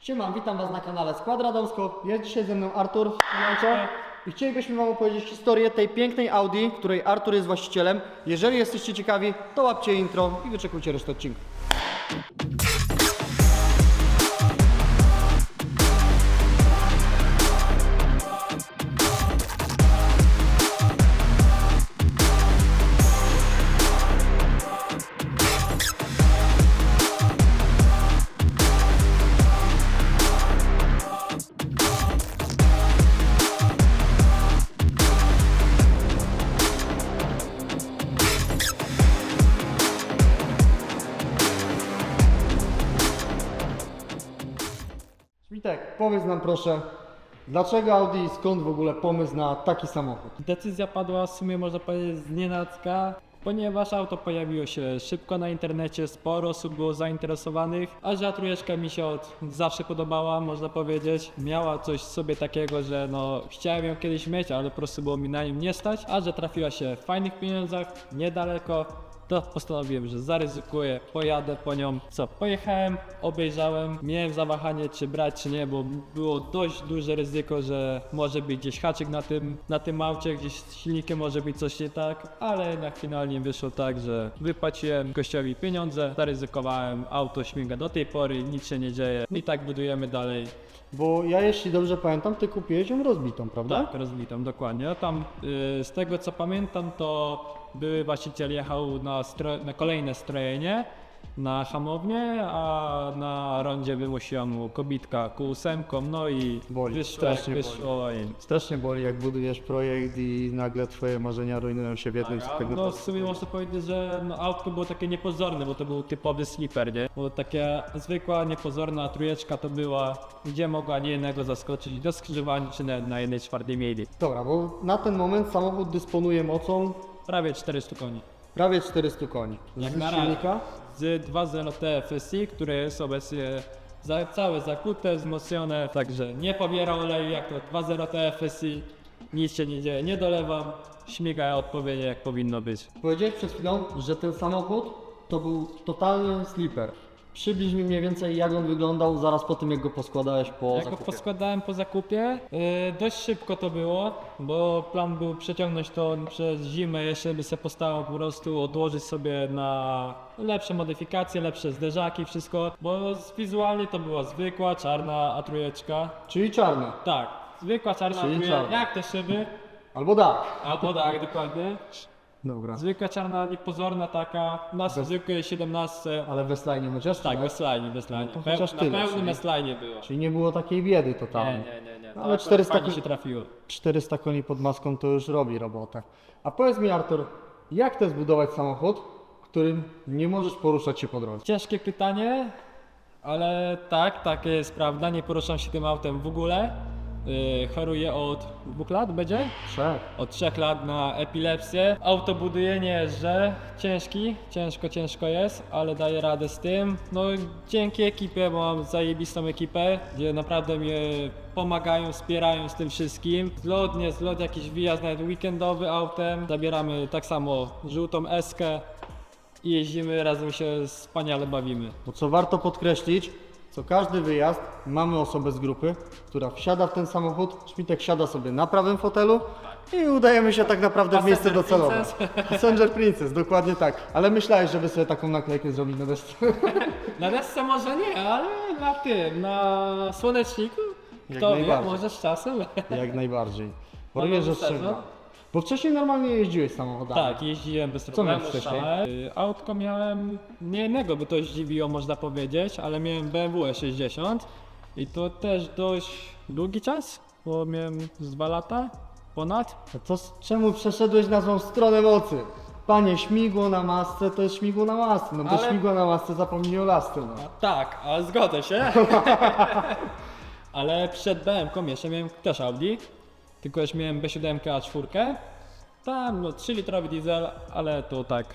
Siema, witam Was na kanale Skład Radomsko. Jest dzisiaj ze mną Artur i chcielibyśmy Wam opowiedzieć historię tej pięknej Audi, której Artur jest właścicielem. Jeżeli jesteście ciekawi, to łapcie intro i wyczekujcie resztę odcinka. Powiedz nam proszę, dlaczego Audi i skąd w ogóle pomysł na taki samochód? Decyzja padła w sumie można powiedzieć z ponieważ auto pojawiło się szybko na internecie, sporo osób było zainteresowanych, a że trójeczka mi się od zawsze podobała, można powiedzieć. Miała coś w sobie takiego, że no chciałem ją kiedyś mieć, ale po prostu było mi na nim nie stać, a że trafiła się w fajnych pieniądzach, niedaleko, to postanowiłem, że zaryzykuję, pojadę po nią. Co, pojechałem, obejrzałem, miałem zawahanie czy brać czy nie, bo było dość duże ryzyko, że może być gdzieś haczyk na tym, na tym aucie, gdzieś z silnikiem może być coś nie tak, ale jednak finalnie wyszło tak, że wypłaciłem gościowi pieniądze, zaryzykowałem, auto śmiga do tej pory, nic się nie dzieje i tak budujemy dalej. Bo ja jeśli dobrze pamiętam, Ty kupiłeś ją rozbitą, prawda? Tak, rozbitą, dokładnie. Tam y, z tego co pamiętam, to były właściciel jechał na, na kolejne strojenie na hamownię, a na rondzie wymusiła mu kobitka Q8, no i Boli, wyszło, strasznie wyszło i Strasznie boli, jak budujesz projekt i nagle Twoje marzenia rujnują się w jednym z A, tego. no w sumie można powiedzieć, że no, autko było takie niepozorne, bo to był typowy sleeper, nie? Bo takie zwykła, niepozorna trójeczka to była, gdzie mogła nie jednego zaskoczyć do skrzyżowania, czy nawet na jednej czwartej mieli. Dobra, bo na ten moment samochód dysponuje mocą Prawie 400 koni. prawie 400 koni. Jak Z na razie. silnika? z 2.0 TFSI, które jest obecnie za, całe zakute, wzmocnione, także nie pobiera oleju jak to 2.0 TFSI, nic się nie dzieje, nie dolewam, śmiga odpowiednio jak powinno być. Powiedziałeś przed chwilą, że ten samochód to był totalny sleeper. Przybliż mi mniej więcej jak on wyglądał zaraz po tym jak go poskładałeś po Jak go zakupie. poskładałem po zakupie, yy, dość szybko to było, bo plan był przeciągnąć to przez zimę, jeszcze by się postało po prostu odłożyć sobie na lepsze modyfikacje, lepsze zderzaki, wszystko, bo z- wizualnie to była zwykła, czarna A3. Czyli czarny. Tak, zwykła czarna Czyli A3, czarna. jak te szyby, Albo dach. albo tak, dokładnie. Dobra. Zwykła czarna, niepozorna taka, na zwykłej 17. Ale w S-Line chociaż? Tak, bez line, bez line. to Pe- chociaż na tyle, pełnym czyli- bez line było. Czyli nie było takiej biedy Nie, totalnej. nie, nie, nie. No, To ale 400 fajnie się trafiło. 400 koni pod maską to już robi robotę. A powiedz mi Artur, jak to zbudować samochód, którym nie możesz poruszać się po drodze? Ciężkie pytanie, ale tak, tak jest prawda. Nie poruszam się tym autem w ogóle. Yy, choruję od dwóch lat, będzie? Trzech. Od trzech lat na epilepsję. Auto buduje nie jeżdżę. Ciężki, ciężko, ciężko jest, ale daję radę z tym. No dzięki ekipie, bo mam zajebistą ekipę, gdzie naprawdę mnie pomagają, wspierają z tym wszystkim. Zlot, nie zlot, jakiś wyjazd nawet weekendowy autem. Zabieramy tak samo żółtą eskę i jeździmy, razem się wspaniale bawimy. Bo co warto podkreślić, co każdy wyjazd mamy osobę z grupy, która wsiada w ten samochód, Szmitek siada sobie na prawym fotelu i udajemy się tak naprawdę w miejsce Passenger docelowe. Passenger Princess, dokładnie tak. Ale myślałeś, żeby sobie taką naklejkę zrobić na desce? Na desce może nie, ale na tym, na słoneczniku, Jak kto wie, najbardziej. może z czasem. Jak najbardziej. Bo Mamy że? Bo wcześniej normalnie jeździłeś samochodami. Tak, jeździłem bez problemu. miałeś wcześniej? szalałem. Y, Autko miałem, nie jednego by to zdziwiło można powiedzieć, ale miałem BMW E60 i to też dość długi czas, bo miałem z dwa lata ponad. A to z czemu przeszedłeś na złą stronę mocy? Panie, śmigło na masce to jest śmigło na masce. No bo Ale- śmigło na masce zapomnij o lasce. No. A, tak, ale zgodzę się. ale przed BMW jeszcze miałem też Audi, tylko już miałem B7 A4. Tam no 3 litrowy diesel, ale to tak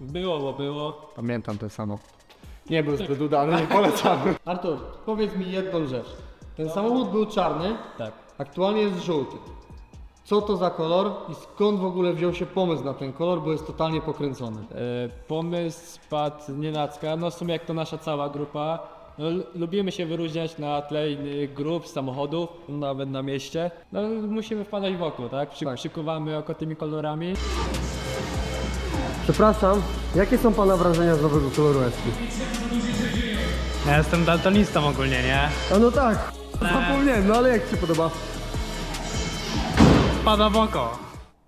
było, bo było. Pamiętam ten samochód. Nie był zbyt udany, nie polecamy. Artur, powiedz mi jedną rzecz. Ten samochód był czarny, Tak. aktualnie jest żółty. Co to za kolor i skąd w ogóle wziął się pomysł na ten kolor, bo jest totalnie pokręcony? E, Pomysł spadł nienacka, no w sumie jak to nasza cała grupa. No, lubimy się wyróżniać na tle innych grup, samochodów, nawet na mieście. No musimy wpadać w oko, tak? Przy, Tak. Przykuwamy oko tymi kolorami. Przepraszam, jakie są Pana wrażenia z nowego koloru Eski? Ja jestem daltonistą ogólnie, nie? A no tak, zapomniałem, no ale jak Ci się podoba? Pada w oko.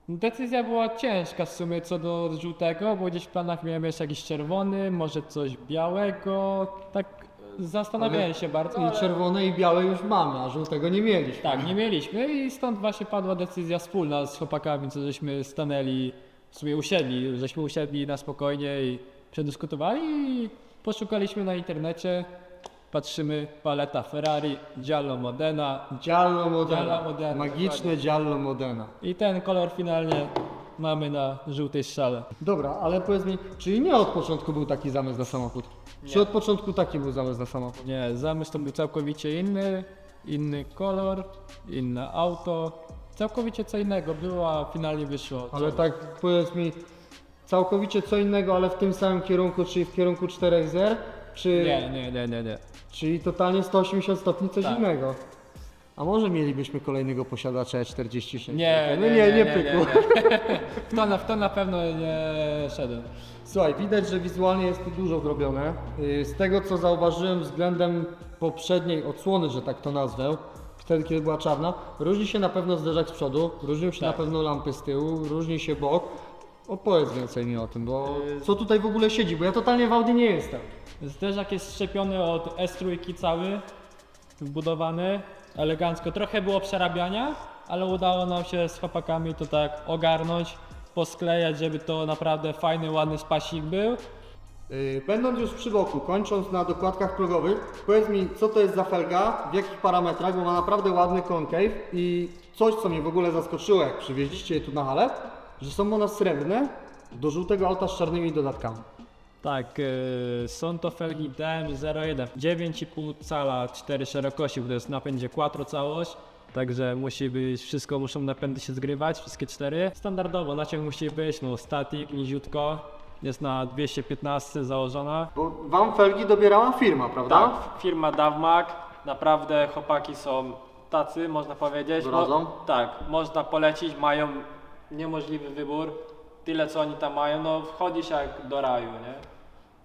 Decyzja była ciężka w sumie co do żółtego, bo gdzieś w planach miałem jeszcze jakiś czerwony, może coś białego. Tak zastanawiałem się bardzo. I Ale... czerwone i białe już mamy, a żółtego nie mieliśmy. Tak, nie mieliśmy i stąd właśnie padła decyzja wspólna z chłopakami, co żeśmy stanęli, w sumie usiedli, żeśmy usiedli na spokojnie i przedyskutowali i poszukaliśmy na internecie, patrzymy, paleta Ferrari, Giallo Modena Giallo Modena, Giallo Modena, magiczne Giallo Modena. i ten kolor finalnie mamy na żółtej szale. Dobra, ale powiedz mi, czyli nie od początku był taki zamysł na samochód? Czy od początku taki był zamysł na samochód? Nie, zamysł to był całkowicie inny, inny kolor, inne auto, całkowicie co innego było, a finalnie wyszło. Ale co- tak powiedz mi, całkowicie co innego, ale w tym samym kierunku, czyli w kierunku 4XR? Czy, Nie, nie, nie, nie, nie. Czyli totalnie 180 stopni coś Tak. innego? A może mielibyśmy kolejnego posiadacza E46? Nie, no nie, nie, nie, pykło. W to, na, w to na pewno nie szedłem. Słuchaj, widać, że wizualnie jest tu dużo zrobione. Yy, Z tego co zauważyłem względem poprzedniej odsłony, że tak to nazwę, wtedy kiedy była czarna, różni się na pewno zderzak z przodu, różnią się Tak. na pewno lampy z tyłu, różni się bok. Opowiedz więcej mi o tym, bo co tutaj w ogóle siedzi, bo ja totalnie w Audi nie jestem. Zderzak jest szczepiony od S3 cały, wbudowany, elegancko. Trochę było przerabiania, ale udało nam się z chłopakami to tak ogarnąć, posklejać, żeby to naprawdę fajny, ładny spasik był. Yy, Będąc już przy boku, kończąc na dokładkach progowych, powiedz mi, co to jest za felga, w jakich parametrach, bo ma naprawdę ładny concave i coś, co mnie w ogóle zaskoczyło, jak przywieźliście je tu na halę, że są one srebrne do żółtego auta z czarnymi dodatkami. Tak, yy, są to felgi DM01, 9,5 cala, 4 szerokości, bo to jest napędzie quattro całość. Także musi być, wszystko muszą napędy się zgrywać, wszystkie cztery. Standardowo naciąg musi być, no static, niziutko, jest na 215 założona. Bo Wam felgi dobierała firma, prawda? Tak, firma Davmak, naprawdę chłopaki są tacy, można powiedzieć. Doradzą? tak, można polecić, mają niemożliwy wybór. Tyle co oni tam mają, no wchodzisz jak do raju, nie?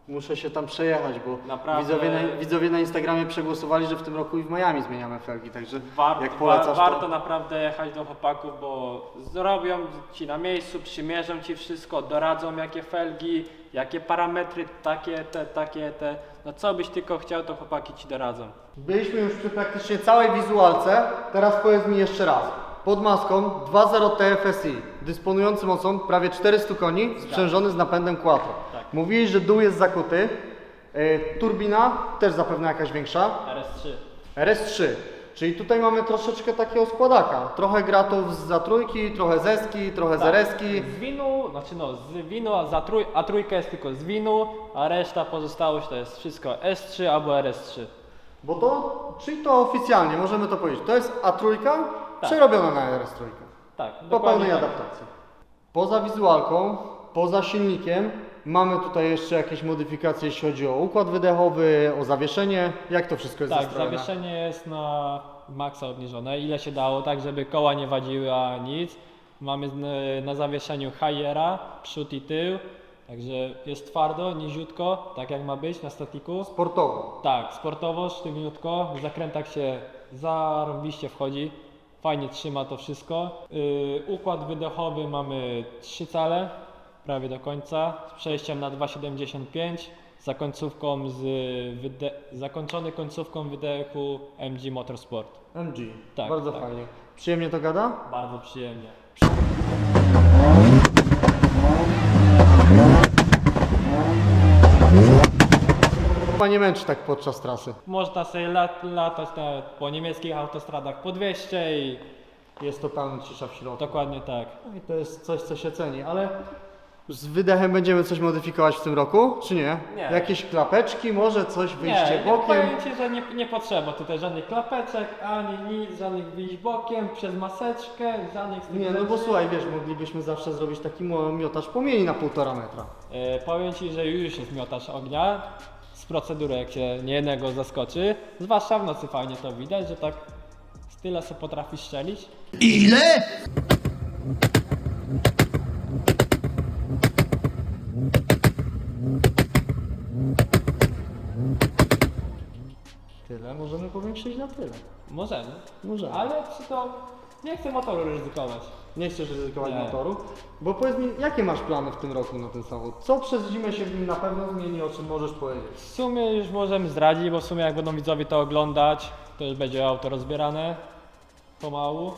Muszę się tam przejechać, bo Naprawdę- widzowie, na, widzowie na Instagramie przegłosowali, że w tym roku i w Miami zmieniamy felgi, także Warto, jak wa- polecasz warto to... naprawdę jechać do chłopaków, bo zrobią ci na miejscu, przymierzą ci wszystko, doradzą jakie felgi, jakie parametry, takie te, takie te. No co byś tylko chciał, to chłopaki ci doradzą. Byliśmy już przy praktycznie całej wizualce, teraz powiedz mi jeszcze raz. Pod maską 2.0 TFSI, dysponujący mocą prawie 400 koni, sprzężony z napędem quattro. Tak. Mówiłeś, że dół jest zakuty, e, turbina też zapewne jakaś większa, RS3. RS3. Czyli tutaj mamy troszeczkę takiego składaka. Trochę gratów z za trójki, trochę z eski, trochę z RS-ki. Z winu, znaczy no, z winu, a, za trój, a trójka jest tylko z winu, a reszta pozostałość to jest wszystko S3 albo RS3. Bo to, czyli to oficjalnie, możemy to powiedzieć, to jest A3 przerobiona na RS3. Tak, Po pełnej tak. adaptacji. Poza wizualką, poza silnikiem, mamy tutaj jeszcze jakieś modyfikacje, jeśli chodzi o układ wydechowy, o zawieszenie. Jak to wszystko jest Tak, zawieszenie jest na maksa obniżone, ile się dało, tak żeby koła nie wadziły, a nic. Mamy na zawieszeniu hajera, przód i tył, także jest twardo, niziutko, tak jak ma być na statiku. Sportowo. Tak, sportowo, sztywniutko, w zakrętach się zarąbiście wchodzi, fajnie trzyma to wszystko. Yy, układ wydechowy mamy 3 cale, prawie do końca, z przejściem na 2,75, za końcówką z wyde- zakończony końcówką wydechu MG Motorsport. MG. Tak, Bardzo tak. fajnie. Przyjemnie to gada? Bardzo przyjemnie. Chyba nie męczy tak podczas trasy. Można sobie lat, latać nawet po niemieckich autostradach po 200 i Jest totalna cisza w środku. dokładnie tak. No i to jest coś, co się ceni, ale z wydechem będziemy coś modyfikować w tym roku, czy nie? Nie. Jakieś klapeczki, może coś wyjście nie, nie bokiem? powiem Ci, że nie, nie potrzeba tutaj żadnych klapeczek, ani nic, żadnych wyjść bokiem, przez maseczkę, żadnych z tych Nie, no bo rzeczy. słuchaj, wiesz, moglibyśmy zawsze zrobić taki mo- miotacz płomieni na półtora metra. E, powiem Ci, że już jest miotacz ognia. Z procedury, jak się niejednego zaskoczy. Zwłaszcza w nocy fajnie to widać, że tak z tyle co potrafi strzelić. Tyle, możemy powiększyć na tyle. Możemy. Możemy. Ale przy to nie chcę motoru ryzykować. Nie chcesz ryzykować Nie. motoru. Bo powiedz mi, jakie masz plany w tym roku na ten samochód? Co przez zimę się w nim na pewno zmieni, o czym możesz powiedzieć? W sumie już możemy zdradzić, bo w sumie jak będą widzowie to oglądać, to już będzie auto rozbierane pomału.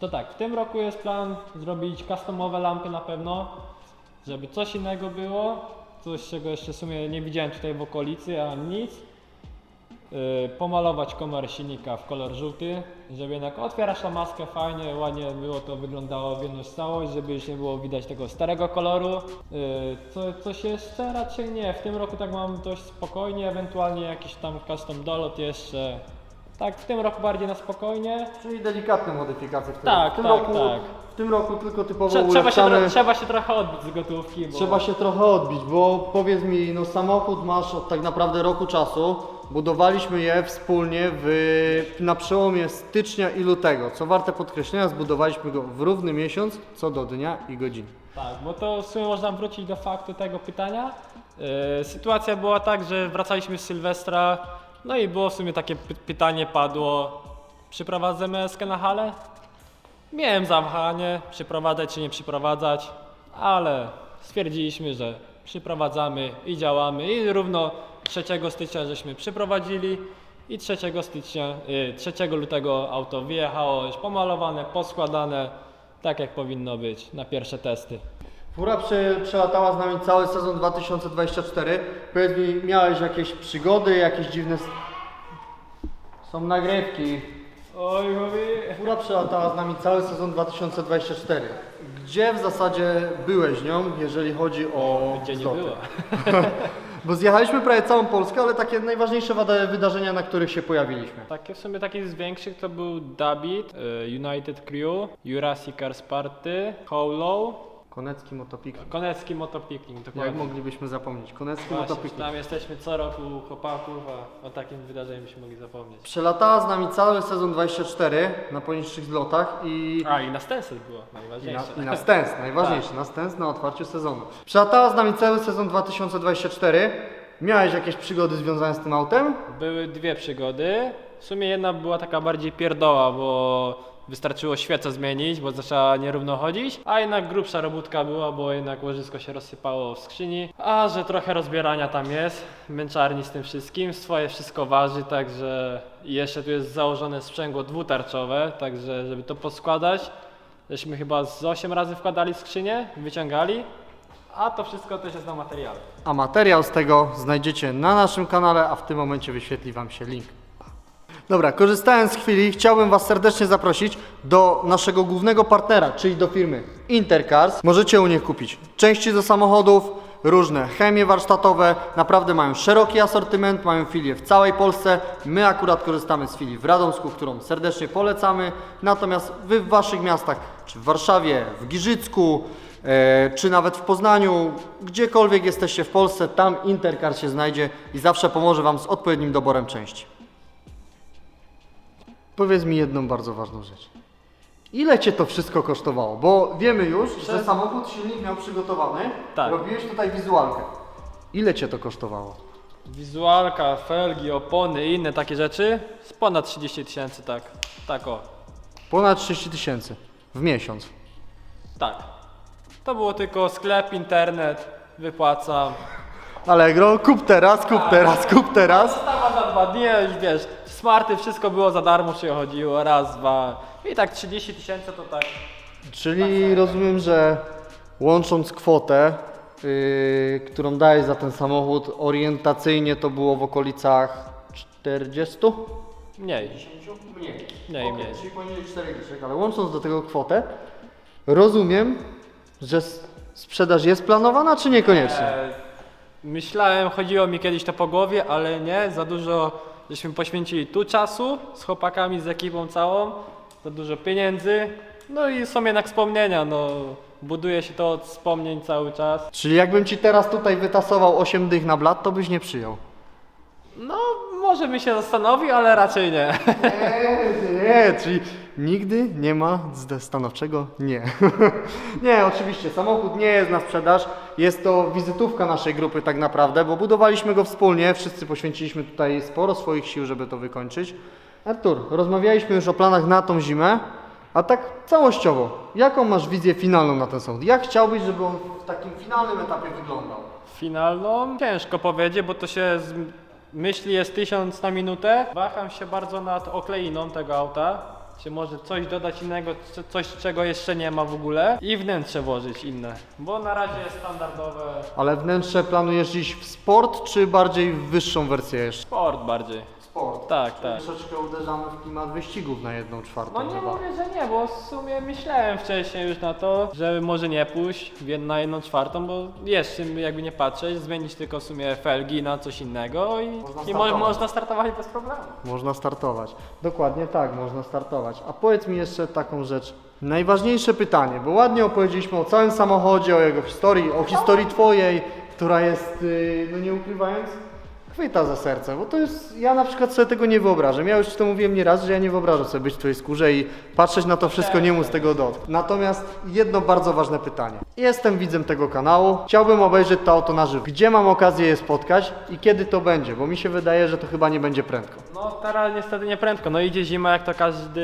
To tak, w tym roku jest plan zrobić customowe lampy na pewno, żeby coś innego było, coś czego jeszcze w sumie nie widziałem tutaj w okolicy, a nic. Yy, pomalować komorę silnika w kolor żółty, żeby jednak otwierasz tą maskę fajnie, ładnie było to wyglądało w jedną całość, żeby już nie było widać tego starego koloru. Yy, co, coś jeszcze? Raczej nie, w tym roku tak mam dość spokojnie, ewentualnie jakiś tam custom dolot jeszcze. Tak, w tym roku bardziej na spokojnie. Czyli delikatne modyfikacje w tym, Tak, w tym tak, roku. tak. W tym roku tylko typowo Trze- trzeba, się, trzeba się trochę odbić z gotówki, bo Trzeba się trochę odbić, bo powiedz mi, no samochód masz od tak naprawdę roku czasu. Budowaliśmy je wspólnie w, na przełomie stycznia i lutego. Co warte podkreślenia, zbudowaliśmy go w równy miesiąc, co do dnia i godziny. Tak, bo to w sumie można wrócić do faktu tego pytania. Yy, sytuacja była tak, że wracaliśmy z Sylwestra, no i było w sumie takie py- pytanie padło, przyprowadzamy eskę na halę? Miałem zawahanie, przyprowadzać czy nie przyprowadzać, ale stwierdziliśmy, że przyprowadzamy i działamy i równo 3 stycznia żeśmy przyprowadzili i 3 stycznia, y, 3 lutego auto wyjechało już pomalowane, poskładane, tak jak powinno być na pierwsze testy. Fura prze, przelatała z nami cały sezon 2024. Powiedz mi, miałeś jakieś przygody, jakieś dziwne... Są nagrywki. Oj, Fura przelatała z nami cały sezon 2024. Gdzie w zasadzie byłeś nią, jeżeli chodzi o Gdzie nie zloty? Bo zjechaliśmy prawie całą Polskę, ale takie najważniejsze wydarzenia, na których się pojawiliśmy. Takie w sumie taki z większych to był Dabit, y, United Crew, Jurassic Cars Party, Hollow, Konecki motopiknik. Konecki Motopicking, Jak dokładnie. moglibyśmy zapomnieć? Konecki Właśnie, motopiknik. tam jesteśmy co roku u chłopaków, a o takim wydarzeniu byśmy mogli zapomnieć. Przelatała z nami cały sezon 24 na poniższych zlotach i A i na Stencil było I na, najważniejsze. I na stens, najważniejsze, na stens na otwarciu sezonu. Przelatała z nami cały sezon 2024. Miałeś jakieś przygody związane z tym autem? Były dwie przygody. W sumie jedna była taka bardziej pierdoła, bo wystarczyło świecę zmienić, bo zaczęła nierówno chodzić, a jednak grubsza robótka była, bo jednak łożysko się rozsypało w skrzyni, a że trochę rozbierania tam jest, męczarni z tym wszystkim, swoje wszystko waży, także i jeszcze tu jest założone sprzęgło dwutarczowe, także żeby to poskładać, żeśmy chyba z 8 razy wkładali skrzynię, wyciągali, a to wszystko też jest na materiale. A materiał z tego znajdziecie na naszym kanale, a w tym momencie wyświetli Wam się link. Dobra, korzystając z chwili, chciałbym Was serdecznie zaprosić do naszego głównego partnera, czyli do firmy Intercars. Możecie u nich kupić części do samochodów, różne chemie warsztatowe, naprawdę mają szeroki asortyment, mają filie w całej Polsce. My akurat korzystamy z filii w Radomsku, którą serdecznie polecamy. Natomiast Wy w Waszych miastach, czy w Warszawie, w Giżycku, e, czy nawet w Poznaniu, gdziekolwiek jesteście w Polsce, tam Intercars się znajdzie i zawsze pomoże Wam z odpowiednim doborem części. Powiedz mi jedną bardzo ważną rzecz. Ile Cię to wszystko kosztowało? Bo wiemy już, że samochód silnik miał przygotowany. Tak. Robiłeś tutaj wizualkę. Ile Cię to kosztowało? Wizualka, felgi, opony i inne takie rzeczy z ponad 30 tysięcy, tak. Tak o. Ponad 30 tysięcy w miesiąc. Tak. To było tylko sklep, internet, wypłacam. Allegro, kup teraz, kup teraz, kup teraz. Stawa za dwa dni, już wiesz, smarty, wszystko było za darmo, przychodziło, raz, dwa. I tak 30 tysięcy to tak. Czyli rozumiem, że łącząc kwotę, yy, którą dajesz za ten samochód, orientacyjnie to było w okolicach 40? Mniej. Mniej. Mniej, mniej. Czyli poniżej 40, ale łącząc do tego kwotę, rozumiem, że s- sprzedaż jest planowana, czy niekoniecznie? E, myślałem, chodziło mi kiedyś to po głowie, ale nie, za dużo żeśmy poświęcili tu czasu z chłopakami, z ekipą całą, za dużo pieniędzy. No i są jednak wspomnienia, no buduje się to od wspomnień cały czas. Czyli jakbym ci teraz tutaj wytasował 8 dych na blat, to byś nie przyjął. Może bym się zastanowił, ale raczej nie. Nie, nie, czyli nigdy nie ma zde- stanowczego nie. nie, oczywiście, samochód nie jest na sprzedaż. Jest to wizytówka naszej grupy tak naprawdę, bo budowaliśmy go wspólnie. Wszyscy poświęciliśmy tutaj sporo swoich sił, żeby to wykończyć. Artur, rozmawialiśmy już o planach na tą zimę, a tak całościowo, jaką masz wizję finalną na ten samochód? Jak chciałbyś, żeby on w takim finalnym etapie wyglądał? Finalną? Ciężko powiedzieć, bo to się z myśli jest tysiąc na minutę. Waham się bardzo nad okleiną tego auta. Czy może coś dodać innego, c- coś czego jeszcze nie ma w ogóle i wnętrze włożyć inne, bo na razie jest standardowe Ale wnętrze planujesz iść w sport, czy bardziej w wyższą wersję jeszcze? sport bardziej. Sport. Tak, tak. Troszeczkę uderzamy w klimat wyścigów na jedną czwartą No nie chyba. mówię, że nie, bo w sumie myślałem wcześniej już na to, żeby może nie pójść w jed- na jedną czwartą, bo jest czym jakby nie patrzeć, zmienić tylko w sumie felgi na coś innego i, Można i mo- startować. można startować bez problemu. Można startować. Dokładnie tak, można startować. A powiedz mi jeszcze taką rzecz. Najważniejsze pytanie, bo ładnie opowiedzieliśmy o całym samochodzie, o jego historii, o historii twojej, która jest, yy, no nie ukrywając, chwyta za serce, bo to jest, ja na przykład sobie tego nie wyobrażam. Ja już to mówiłem nieraz, że ja nie wyobrażam sobie być w twojej skórze i patrzeć na to wszystko, nie móc tego dotknąć. Natomiast jedno bardzo ważne pytanie. Jestem widzem tego kanału, chciałbym obejrzeć to auto na żywo. Gdzie mam okazję je spotkać i kiedy to będzie? Bo mi się wydaje, że to chyba nie będzie prędko. No teraz niestety nie prędko, no idzie zima jak to każdy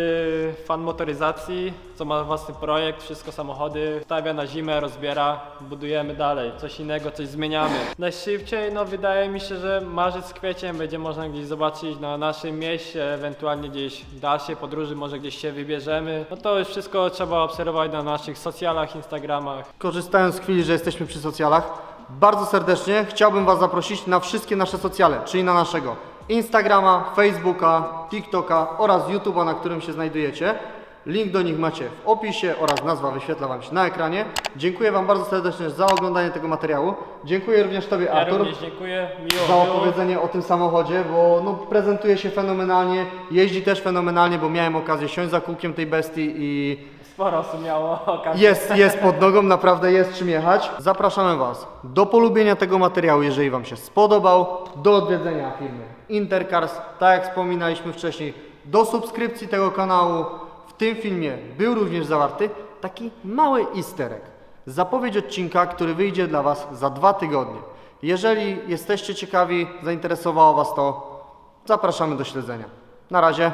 fan motoryzacji, co ma własny projekt, wszystko samochody, stawia na zimę, rozbiera, budujemy dalej, coś innego, coś zmieniamy. Najszybciej, no wydaje mi się, że marzec, kwiecień będzie można gdzieś zobaczyć na naszym mieście, ewentualnie gdzieś w dalszej podróży, może gdzieś się wybierzemy. No to już wszystko trzeba obserwować na naszych socjalach, Instagramach. Korzystając z chwili, że jesteśmy przy socjalach, bardzo serdecznie chciałbym Was zaprosić na wszystkie nasze socjale, czyli na naszego Instagrama, Facebooka, TikToka oraz YouTube'a, na którym się znajdujecie. Link do nich macie w opisie oraz nazwa wyświetla Wam się na ekranie. Dziękuję Wam bardzo serdecznie za oglądanie tego materiału. Dziękuję również Tobie, Ja Artur również dziękuję, miło za było. opowiedzenie o tym samochodzie, bo no, prezentuje się fenomenalnie, jeździ też fenomenalnie, bo miałem okazję siąść za kółkiem tej bestii i Sporo osób miało okazję. jest, jest pod nogą, naprawdę jest czym jechać. Zapraszamy Was do polubienia tego materiału, jeżeli Wam się spodobał, do odwiedzenia firmy Intercars, tak jak wspominaliśmy wcześniej, do subskrypcji tego kanału. Tym filmie był również zawarty taki mały easter egg. Zapowiedź odcinka, który wyjdzie dla Was za dwa tygodnie. Jeżeli jesteście ciekawi, zainteresowało Was to, zapraszamy do śledzenia. Na razie.